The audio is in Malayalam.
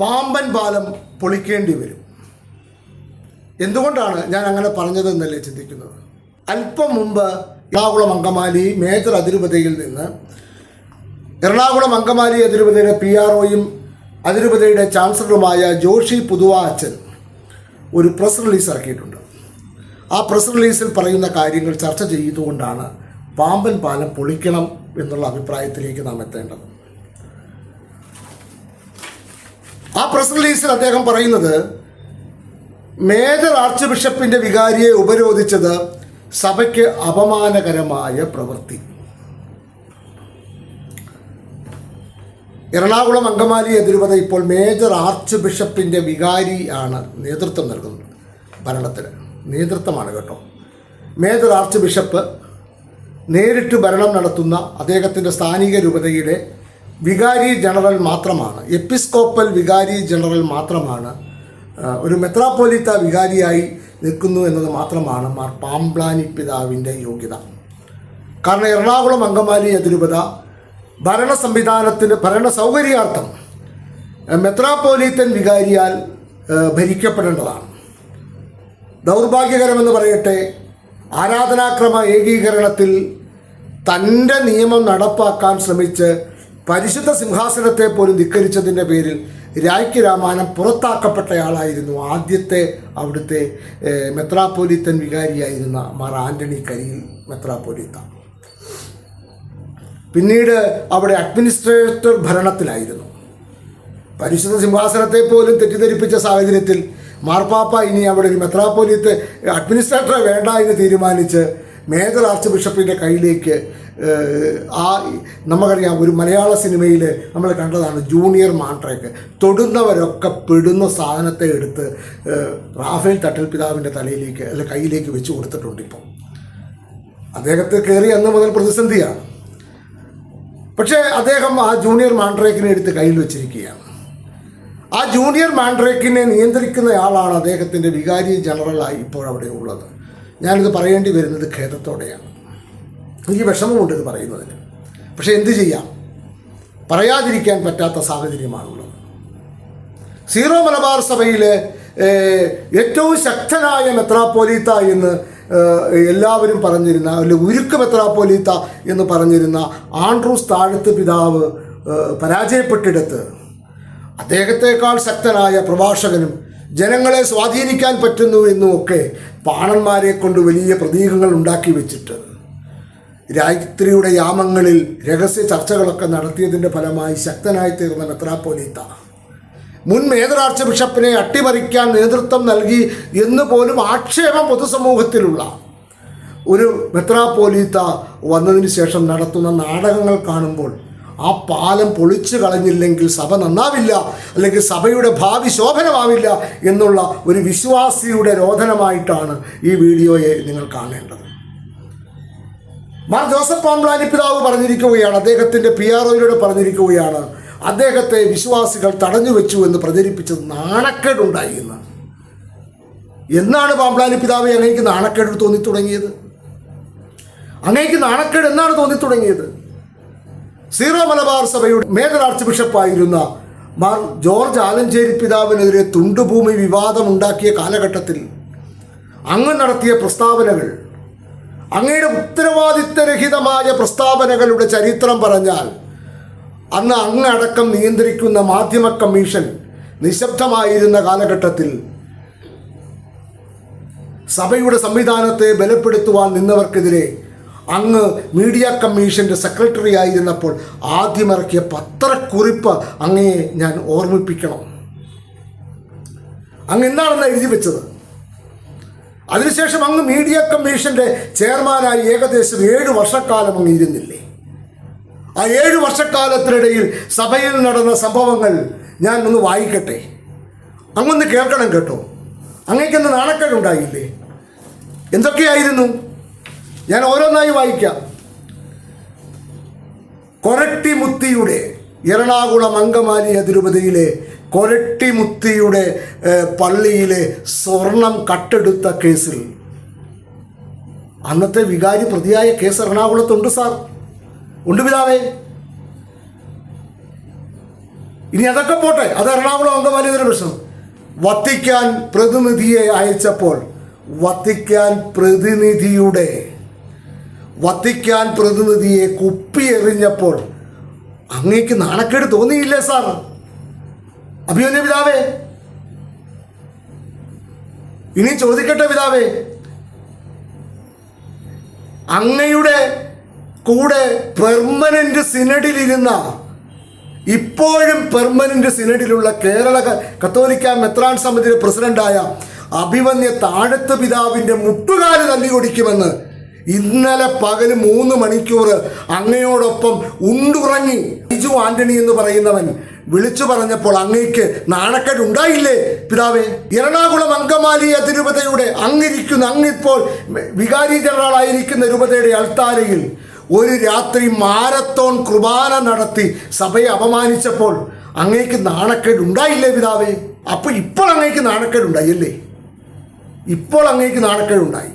പാമ്പൻ പാലം പൊളിക്കേണ്ടി വരും. എന്തുകൊണ്ടാണ് ഞാൻ അങ്ങനെ പറഞ്ഞതെന്നല്ലേ ചിന്തിക്കുന്നത്? അല്പം മുമ്പ് എറണാകുളം അങ്കമാലി മേജർ അതിരൂപതയിൽ നിന്ന് എറണാകുളം അങ്കമാലി അതിരൂപതയുടെ പി ആർ ഒയും അതിരൂപതയുടെ ചാൻസലറുമായ ജോഷി പുതുവ അച്ഛൻ ഒരു പ്രസ് റിലീസ് ഇറക്കിയിട്ടുണ്ട്. ആ പ്രസ് റിലീസിൽ പറയുന്ന കാര്യങ്ങൾ ചർച്ച ചെയ്തുകൊണ്ടാണ് പാമ്പൻ പാലം പൊളിക്കണം എന്നുള്ള അഭിപ്രായത്തിലേക്ക് നാം എത്തേണ്ടത്. ആ പ്രസ് റിലീസിൽ അദ്ദേഹം പറയുന്നത് മേജർ ആർച്ച് ബിഷപ്പിന്റെ വികാരിയെ ഉപരോധിച്ചത് സഭയ്ക്ക് അപമാനകരമായ പ്രവൃത്തി. എറണാകുളം അങ്കമാലി എതിരുപത ഇപ്പോൾ മേജർ ആർച്ച് ബിഷപ്പിന്റെ വികാരി ആണ് നേതൃത്വം നൽകുന്നത്. ഭരണത്തിന് നേതൃത്വമാണ് കേട്ടോ. മേജർ ആർച്ച് ബിഷപ്പ് നേരിട്ട് ഭരണം നടത്തുന്ന അദ്ദേഹത്തിന്റെ സ്ഥാനിക രൂപതയിലെ വികാരി ജനറൽ മാത്രമാണ്. എപ്പിസ്കോപ്പൽ വികാരി ജനറൽ മാത്രമാണ്. ഒരു മെത്രാപ്പോലിത്ത വികാരിയായി നിൽക്കുന്നു എന്നത് മാത്രമാണ് മാർ പാംപ്ലാനി പിതാവിന്റെ യോഗ്യത. കാരണം എറണാകുളം അങ്കമാലി അതിരൂപത ഭരണ സംവിധാനത്തിന് ഭരണ സൗകര്യാർത്ഥം മെത്രാപ്പോലീത്തൻ വികാരിയാൽ ഭരിക്കപ്പെടേണ്ടതാണ്. ദൗർഭാഗ്യകരമെന്ന് പറയട്ടെ ആരാധനാക്രമ ഏകീകരണത്തിൽ തന്റെ നിയമം നടപ്പാക്കാൻ ശ്രമിച്ച് പരിശുദ്ധ സിംഹാസനത്തെ പോലും ധിക്കരിച്ചതിന്റെ പേരിൽ രായ്ക്ക് രാമാനം പുറത്താക്കപ്പെട്ടയാളായിരുന്നു ആദ്യത്തെ അവിടുത്തെ മെത്രാപ്പോലിത്തൻ വികാരിയായിരുന്ന മാർ ആന്റണി കരിയിൽ മെത്രാപ്പോലിത്ത. പിന്നീട് അവിടെ അഡ്മിനിസ്ട്രേറ്റർ ഭരണത്തിലായിരുന്നു. പരിശുദ്ധ സിംഹാസനത്തെ പോലും തെറ്റിദ്ധരിപ്പിച്ച സാഹചര്യത്തിൽ മാർപ്പാപ്പ ഇനി അവിടെ ഒരു മെത്രാപ്പോലിത്ത് അഡ്മിനിസ്ട്രേറ്ററെ വേണ്ട എന്ന് തീരുമാനിച്ച് മേജർ ആർച്ച് ബിഷപ്പിന്റെ കയ്യിലേക്ക് ആ നമുക്കറിയാം ഒരു മലയാള സിനിമയിൽ നമ്മൾ കണ്ടതാണ് ജൂനിയർ മാൻട്രേക്ക് തൊടുന്നവരൊക്കെ പെടുന്ന സാധനത്തെ എടുത്ത് റാഫേൽ തട്ടൽ പിതാവിന്റെ തലയിലേക്ക് അല്ലെ കയ്യിലേക്ക് വെച്ച് കൊടുത്തിട്ടുണ്ട് ഇപ്പം. അദ്ദേഹത്തെ കയറി അന്ന് മുതൽ പ്രതിസന്ധിയാണ് പക്ഷേ അദ്ദേഹം ആ ജൂനിയർ മാൻഡ്രേക്കിനെ എടുത്ത് കയ്യിൽ വെച്ചിരിക്കുകയാണ്. ആ ജൂനിയർ മാൻഡ്രേക്കിനെ നിയന്ത്രിക്കുന്നയാളാണ് അദ്ദേഹത്തിന്റെ വികാരി ജനറലായി ഇപ്പോൾ അവിടെ ഉള്ളത്. ഞാനിത് പറയേണ്ടി വരുന്നത് ഖേദത്തോടെയാണ്. എനിക്ക് വിഷമമുണ്ട് ഇത് പറയുന്നതിന്. പക്ഷേ എന്ത് ചെയ്യാം? പറയാതിരിക്കാൻ പറ്റാത്ത സാഹചര്യമാണുള്ളത്. സീറോ മലബാർ സഭയിലെ ഏറ്റവും ശക്തനായ മെത്രാപ്പോലീത്ത എന്ന് എല്ലാവരും പറഞ്ഞിരുന്ന അല്ലെങ്കിൽ ഉരുക്ക് മെത്രാപ്പോലീത്ത എന്ന് പറഞ്ഞിരുന്ന ആൻഡ്രൂസ് താഴത്ത് പിതാവ് പരാജയപ്പെട്ടിടത്ത് അദ്ദേഹത്തെക്കാൾ ശക്തനായ പ്രഭാഷകനും ജനങ്ങളെ സ്വാധീനിക്കാൻ പറ്റുന്നു എന്നുമൊക്കെ പാണന്മാരെ കൊണ്ട് വലിയ പ്രതീകങ്ങൾ ഉണ്ടാക്കി വെച്ചിട്ട് രാത്രിയുടെ യാമങ്ങളിൽ രഹസ്യ ചർച്ചകളൊക്കെ നടത്തിയതിന്റെ ഫലമായി ശക്തനായി തീർന്ന മെത്രാപ്പോലീത്ത. മുൻ മേജർ ആർച്ച് ബിഷപ്പിനെ അട്ടിമറിക്കാൻ നേതൃത്വം നൽകി എന്ന് പോലും ആക്ഷേപം പൊതുസമൂഹത്തിലുള്ള ഒരു മെത്രാപ്പോലീത്ത വന്നതിന് ശേഷം നടത്തുന്ന നാടകങ്ങൾ കാണുമ്പോൾ ആ പാലം പൊളിച്ചു കളഞ്ഞില്ലെങ്കിൽ സഭ നന്നാവില്ല അല്ലെങ്കിൽ സഭയുടെ ഭാവി ശോഭനമാവില്ല എന്നുള്ള ഒരു വിശ്വാസിയുടെ രോധനമായിട്ടാണ് ഈ വീഡിയോയെ നിങ്ങൾ കാണേണ്ടത്. മാർ ജോസഫ് പാംബ്ലാനി പിതാവ് പറഞ്ഞിരിക്കുകയാണ് അദ്ദേഹത്തിന്റെ പി ആർ ഒയിലൂടെ പറഞ്ഞിരിക്കുകയാണ് അദ്ദേഹത്തെ വിശ്വാസികൾ തടഞ്ഞു വെച്ചു എന്ന് പ്രചരിപ്പിച്ചത് നാണക്കേടുണ്ടായി എന്ന്. എന്നാണ് പാമ്പ്ലാനി പിതാവ് അങ്ങേക്ക് നാണക്കേട് തോന്നി തുടങ്ങിയത് അങ്ങേക്ക് നാണക്കേട് എന്നാണ് തോന്നി തുടങ്ങിയത് സീറോ മലബാർ സഭയുടെ മേജർ ആർച്ച് ബിഷപ്പായിരുന്ന മാർ ജോർജ് ആലഞ്ചേരി പിതാവിനെതിരെ തുണ്ടുഭൂമി വിവാദമുണ്ടാക്കിയ കാലഘട്ടത്തിൽ അങ്ങ് നടത്തിയ പ്രസ്താവനകൾ അങ്ങയുടെ ഉത്തരവാദിത്തരഹിതമായ പ്രസ്താവനകളുടെ ചരിത്രം പറഞ്ഞാൽ അന്ന് അങ്ങ് അടക്കം നിയന്ത്രിക്കുന്ന മാധ്യമ കമ്മീഷൻ നിശബ്ദമായിരുന്ന കാലഘട്ടത്തിൽ സഭയുടെ സംവിധാനത്തെ ബലപ്പെടുത്തുവാൻ നിന്നവർക്കെതിരെ അങ്ങ് മീഡിയ കമ്മീഷന്റെ സെക്രട്ടറി ആയിരുന്നപ്പോൾ ആദ്യമിറക്കിയ പത്രക്കുറിപ്പ് അങ്ങയെ ഞാൻ ഓർമ്മിപ്പിക്കണം. അങ്ങ് എന്താണെന്ന് എഴുതി വെച്ചത്? അതിനുശേഷം അങ്ങ് മീഡിയ കമ്മീഷന്റെ ചെയർമാനായി ഏകദേശം ഏഴ് വർഷക്കാലം അങ്ങ് ഇരുന്നില്ലേ? ആ ഏഴ് വർഷക്കാലത്തിനിടയിൽ സഭയിൽ നടന്ന സംഭവങ്ങൾ ഞാൻ ഒന്ന് വായിക്കട്ടെ. അങ്ങൊന്ന് കേൾക്കണം കേട്ടോ. അങ്ങേക്കൊന്ന് നാണക്കേടുണ്ടായില്ലേ? എന്തൊക്കെയായിരുന്നു? ഞാൻ ഓരോന്നായി വായിക്കാം. കൊരട്ടിമുത്തിയുടെ എറണാകുളം അങ്കമാലി അതിരൂപതയിലെ കൊരട്ടിമുത്തിയുടെ പള്ളിയിലെ സ്വർണം കട്ടെടുത്ത കേസിൽ. അന്നത്തെ വികാരി പ്രതിയായ കേസ് എറണാകുളത്തുണ്ട് സാർ. ഉണ്ട് പിതാവേ. ഇനി അതൊക്കെ പോട്ടെ. അത് എറണാകുളം അങ്കമാലി അങ്കമാലിയുടെ പ്രശ്നം. വത്തിക്കാൻ പ്രതിനിധിയെ അയച്ചപ്പോൾ വത്തിക്കാൻ പ്രതിനിധിയുടെ വത്തിക്കാൻ പ്രതിനിധിയെ കുപ്പി എറിഞ്ഞപ്പോൾ അങ്ങേക്ക് നാണക്കേട് തോന്നിയില്ലേ സാർ? അഭിമന്യ പിതാവേ. ഇനി ചോദിക്കട്ടെ പിതാവേ. അങ്ങയുടെ കൂടെ പെർമനന്റ് സിനഡിലിരുന്ന ഇപ്പോഴും പെർമനന്റ് സിനഡിലുള്ള കേരള കത്തോലിക്ക മെത്രാൻ സമിതിയുടെ പ്രസിഡന്റായ അഭിമന്യ താഴത്ത് പിതാവിന്റെ മുട്ടുകാൽ തല്ലി ഇന്നലെ പകൽ മൂന്ന് മണിക്കൂർ അങ്ങയോടൊപ്പം ഉണ്ടുറങ്ങി. ബിജു ആന്റണി എന്ന് പറയുന്നവൻ വിളിച്ചു പറഞ്ഞപ്പോൾ അങ്ങയ്ക്ക് നാണക്കേട് ഉണ്ടായില്ലേ പിതാവേ എറണാകുളം അങ്കമാലി അതിരൂപതയുടെ അങ്ങിരിക്കുന്ന അങ്ങിപ്പോൾ വികാരി ജനറാളായിരിക്കുന്ന രൂപതയുടെ അൾത്താരയിൽ ഒരു രാത്രി മാരത്തോൺ കുർബാന നടത്തി സഭയെ അപമാനിച്ചപ്പോൾ അങ്ങേക്ക് നാണക്കേട് ഉണ്ടായില്ലേ പിതാവേ? അപ്പോൾ ഇപ്പോൾ അങ്ങേക്ക് നാണക്കേട് ഉണ്ടായി അല്ലേ ഇപ്പോൾ അങ്ങേക്ക് നാണക്കേട് ഉണ്ടായി